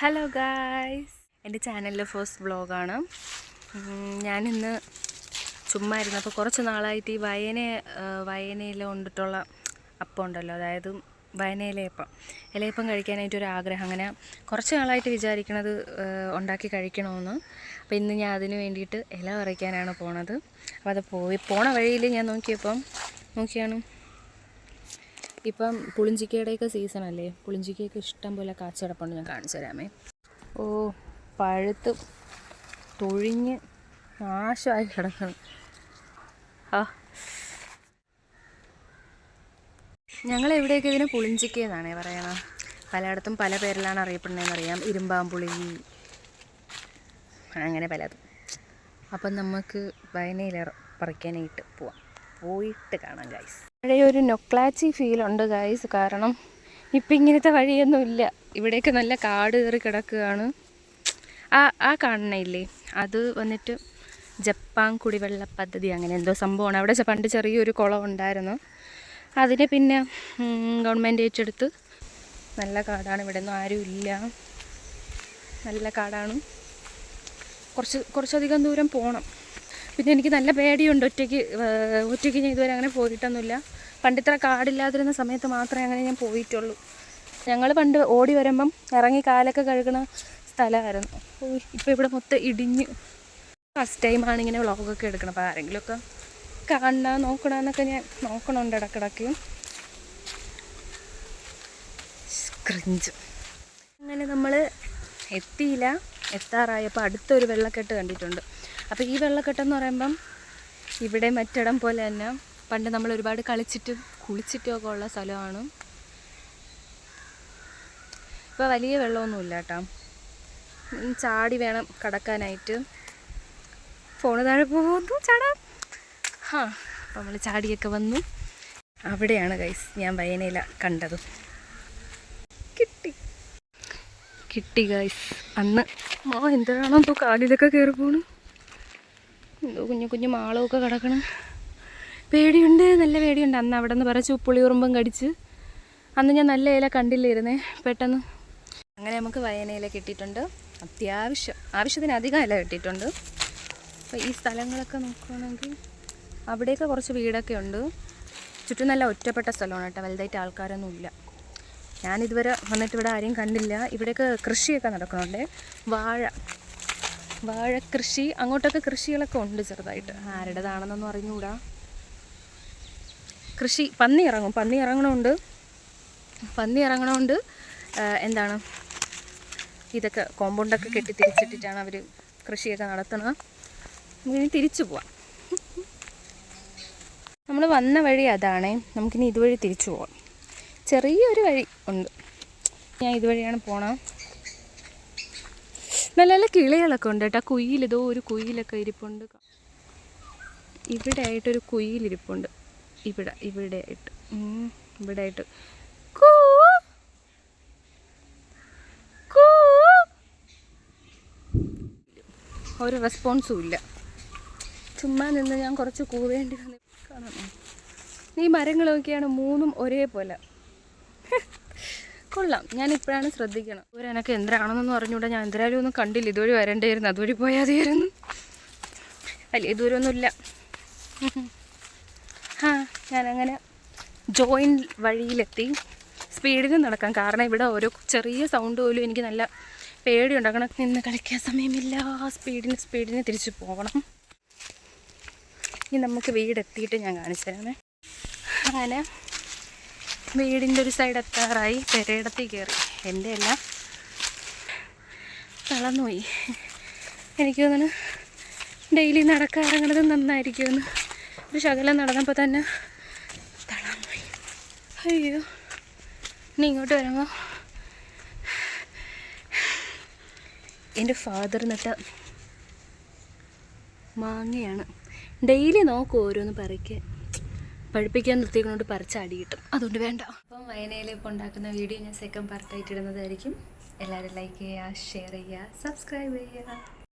Hello guys എന്റെ ചാനലിലെ first വ്ളോഗാണ് ഞാനിന്ന് ചുമ്മാ ഇരുന്നപ്പോൾ കുറച്ച് നാളായിട്ട് ഈ വയന വയനയിൽ കൊണ്ടിട്ടുള്ള അപ്പം ഉണ്ടല്ലോ. അതായത് വയനയിലയപ്പം ഇലയപ്പം കഴിക്കാനായിട്ട് ഒരു ആഗ്രഹം. അങ്ങനെ കുറച്ച് നാളായിട്ട് വിചാരിക്കണത് ഉണ്ടാക്കി കഴിക്കണമെന്ന് അപ്പോൾ ഇന്ന് ഞാൻ അതിന് വേണ്ടിയിട്ട് ഇല പറിക്കാനാണ് പോണത്. അപ്പോൾ അത് പോയി പോണ വഴിയിൽ ഞാൻ നോക്കിയപ്പം നോക്കിയാണ്. ഇപ്പം പുളിഞ്ചിക്കയുടെയൊക്കെ സീസൺ അല്ലേ പുളിഞ്ചിക്കയൊക്കെ ഇഷ്ടം പോലെ കാച്ചിടപ്പുണ്ട് ഞാൻ കാണിച്ചു തരാമേ. ഓ പഴുത്ത് തൊഴിഞ്ഞ് നാശമായി കിടക്കണം ആ. ഞങ്ങൾ എവിടെയൊക്കെ ഇതിന് പുളിഞ്ചിക്ക എന്നാണേ പലയിടത്തും പല പേരിലാണ് അറിയപ്പെടുന്നതെന്ന് അറിയാം. ഇരുമ്പാമ്പുളി അങ്ങനെ പലതും. അപ്പം നമുക്ക് വയനയിൽ പറിക്കാനായിട്ട് പോവാം. പോയിട്ട് കാണാം ഗൈസ് പഴയൊരു നൊക്ലാച്ചി ഫീൽ ഉണ്ട് ഗൈസ് കാരണം ഇപ്പം ഇങ്ങനത്തെ വഴിയൊന്നും ഇല്ല ഇവിടെയൊക്കെ നല്ല കാട് കയറി കിടക്കുകയാണ്. ആ ആ കാണണയില്ലേ അത് വന്നിട്ട് ജപ്പാൻ കുടിവെള്ള പദ്ധതി അങ്ങനെ എന്തോ സംഭവമാണ്. അവിടെ പണ്ട് ചെറിയൊരു കുളം ഉണ്ടായിരുന്നു. അതിനെ പിന്നെ ഗവൺമെന്റ് ഏറ്റെടുത്ത് നല്ല കാടാണ്. ഇവിടെ ഒന്നും ആരും ഇല്ല. നല്ല കാടാണ്. കുറച്ച് കുറച്ചധികം ദൂരം പോകണം പിന്നെ എനിക്ക് നല്ല പേടിയുണ്ട് ഒറ്റയ്ക്ക് ഒറ്റയ്ക്ക് ഞാൻ ഇതുവരെ അങ്ങനെ പോയിട്ടൊന്നുമില്ല. പണ്ട് ഇത്ര കാടില്ലാതിരുന്ന സമയത്ത് മാത്രമേ അങ്ങനെ ഞാൻ പോയിട്ടുള്ളൂ. ഞങ്ങൾ പണ്ട് ഓടി വരുമ്പം ഇറങ്ങി കാലൊക്കെ കഴുകുന്ന സ്ഥലമായിരുന്നു. ഇപ്പോൾ ഇവിടെ മൊത്തം ഇടിഞ്ഞ്. ഫസ്റ്റ് ടൈമാണ് ഇങ്ങനെ വ്ളോഗൊക്കെ എടുക്കണം അപ്പോൾ ആരെങ്കിലുമൊക്കെ കാണണ നോക്കണമെന്നൊക്കെ ഞാൻ നോക്കണുണ്ട് ഇടക്കിടക്ക്. ക്രിഞ്ച് അങ്ങനെ നമ്മൾ എത്തിയില്ല. എത്താറായപ്പോൾ അടുത്തൊരു വെള്ളക്കെട്ട് കണ്ടിട്ടുണ്ട്. അപ്പോൾ ഈ വെള്ളക്കെട്ടെന്ന് പറയുമ്പം ഇവിടെ മറ്റിടം പോലെ തന്നെ പണ്ട് നമ്മൾ ഒരുപാട് കളിച്ചിട്ടും കുളിച്ചിട്ടും ഒക്കെ ഉള്ള സ്ഥലമാണ്. ഇപ്പോൾ വലിയ വെള്ളമൊന്നുമില്ല കേട്ടോ. ഉം, ചാടി വേണം കടക്കാനായിട്ട്. ഫോണ് താഴെ പോകുന്നു ചാടാം. ആ അപ്പോൾ നമ്മൾ ചാടിയൊക്കെ വന്നു. അവിടെയാണ് ഗൈസ് ഞാൻ വയനയില കണ്ടത്. കിട്ടി. കിട്ടി ഗൈസ് അന്ന്. മാ എന്തിനാണോ എന്തോ കാലിലൊക്കെ കയറി പോണു. എന്തോ കുഞ്ഞു കുഞ്ഞു മാളമൊക്കെ കിടക്കണം. പേടിയുണ്ട് നല്ല പേടിയുണ്ട്. അന്ന് അവിടെ നിന്ന് പറച്ച് ഉറുമ്പം കടിച്ച്. അന്ന് ഞാൻ നല്ല ഇല കണ്ടില്ലായിരുന്നേ പെട്ടെന്ന്. അങ്ങനെ നമുക്ക് വയനയില കിട്ടിയിട്ടുണ്ട്. അത്യാവശ്യം. ആവശ്യത്തിന് അധികം ഇല കിട്ടിയിട്ടുണ്ട്. അപ്പോൾ ഈ സ്ഥലങ്ങളൊക്കെ നോക്കുകയാണെങ്കിൽ അവിടെയൊക്കെ കുറച്ച് വീടൊക്കെ ഉണ്ട്. ചുറ്റും നല്ല ഒറ്റപ്പെട്ട സ്ഥലമാണ് കേട്ടോ. വലുതായിട്ട് ആൾക്കാരൊന്നും ഇല്ല ഞാനിതുവരെ വന്നിട്ട് ഇവിടെ ആരെയും കണ്ടില്ല. ഇവിടെയൊക്കെ കൃഷിയൊക്കെ നടക്കുന്നുണ്ട്. വാഴ. വാഴ കൃഷി അങ്ങോട്ടൊക്കെ കൃഷികളൊക്കെ ഉണ്ട് ചെറുതായിട്ട്. ആരുടേതാണെന്നൊന്നും അറിഞ്ഞുകൂടാ. കൃഷി പന്നി ഇറങ്ങും. പന്നി ഇറങ്ങണമുണ്ട്. പന്നി ഇറങ്ങണമുണ്ട്. എന്താണ്? ഇതൊക്കെ കോമ്പൗണ്ടൊക്കെ കെട്ടി തിരിച്ചിട്ടിട്ടാണ് അവർ കൃഷിയൊക്കെ നടത്തുന്നത്. നമുക്കിനി തിരിച്ചു പോവാം. നമ്മൾ വന്ന വഴി അതാണേ. നമുക്കിനി ഇതുവഴി തിരിച്ചു പോവാം. ചെറിയൊരു വഴി ഉണ്ട്. ഞാൻ ഇതുവഴിയാണ് പോണത് നല്ല നല്ല കിളികളൊക്കെ ഉണ്ട് കേട്ടോ. കുയിൽ ഇതോ ഒരു കുയിലൊക്കെ ഇരിപ്പുണ്ട്. ഇവിടെ ആയിട്ടൊരു കുയിലിരിപ്പുണ്ട് ഇവിടെ ഇവിടെ ആയിട്ട് ഇവിടെ ആയിട്ട് കൂ ഒരു റെസ്പോൺസും ഇല്ല. ചുമ്മാ നിന്ന് ഞാൻ കുറച്ച് കൂവേണ്ടി വന്ന് ഈ മരങ്ങളൊക്കെയാണ് മൂന്നും ഒരേപോലെ. കൊള്ളാം. ഞാൻ ഇപ്പോഴാണ് ശ്രദ്ധിക്കണം ഒരു എനക്ക് എന്തിനാണെന്നൊന്നും അറിഞ്ഞൂടാ ഞാൻ എന്തിനാലും ഒന്നും കണ്ടില്ല. ഇതുവഴി വരണ്ടായിരുന്നു. അതുവഴി പോയാതെയായിരുന്നു അല്ല വലിയ ദൂരമൊന്നുമില്ല ആ ഞാനങ്ങനെ ജോയിൻ വഴിയിലെത്തി. സ്പീഡിൽ നടക്കാം. കാരണം ഇവിടെ ഓരോ ചെറിയ സൗണ്ട് പോലും എനിക്ക് നല്ല പേടിയുണ്ടാക്കണം നിന്ന് കളിക്കാൻ സമയമില്ല. സ്പീഡിന് സ്പീഡിന് തിരിച്ചു പോകണം. ഇനി നമുക്ക് വീടെത്തിയിട്ട് ഞാൻ കാണിച്ചു തരാമേ. അങ്ങനെ വീടിന്റെ ഒരു സൈഡ് എത്താറായി പെരയിടത്തിൽ കയറി എന്റെ എല്ലാം തളർന്നുപോയി. എനിക്ക് തോന്നുന്നു ഡെയിലി നടക്കാൻ നന്നായിരിക്കുമെന്ന്. ഒരു ശകലം നടന്നപ്പോൾ തന്നെ തളർന്നുപോയി. അയ്യോ ഇനി ഇങ്ങോട്ട് വരുമ്പോൾ എന്റെ ഫാദർ എന്നിട്ട് മാങ്ങയാണ്. ഡെയിലി നോക്കും ഓരോന്ന് പറിക്കാൻ. പഠിപ്പിക്കാൻ നിർത്തിയതുകൊണ്ട് പറിച്ച് അടി കിട്ടും. അതുകൊണ്ട് വേണ്ട. അപ്പം വയനയിൽ ഇപ്പോൾ ഉണ്ടാക്കുന്ന വീഡിയോ ഞാൻ സെക്കൻഡ് പാർട്ടായിട്ട് ഇടുന്നതായിരിക്കും. എല്ലാവരും ലൈക്ക് ചെയ്യുക ഷെയർ ചെയ്യുക സബ്സ്ക്രൈബ് ചെയ്യുക.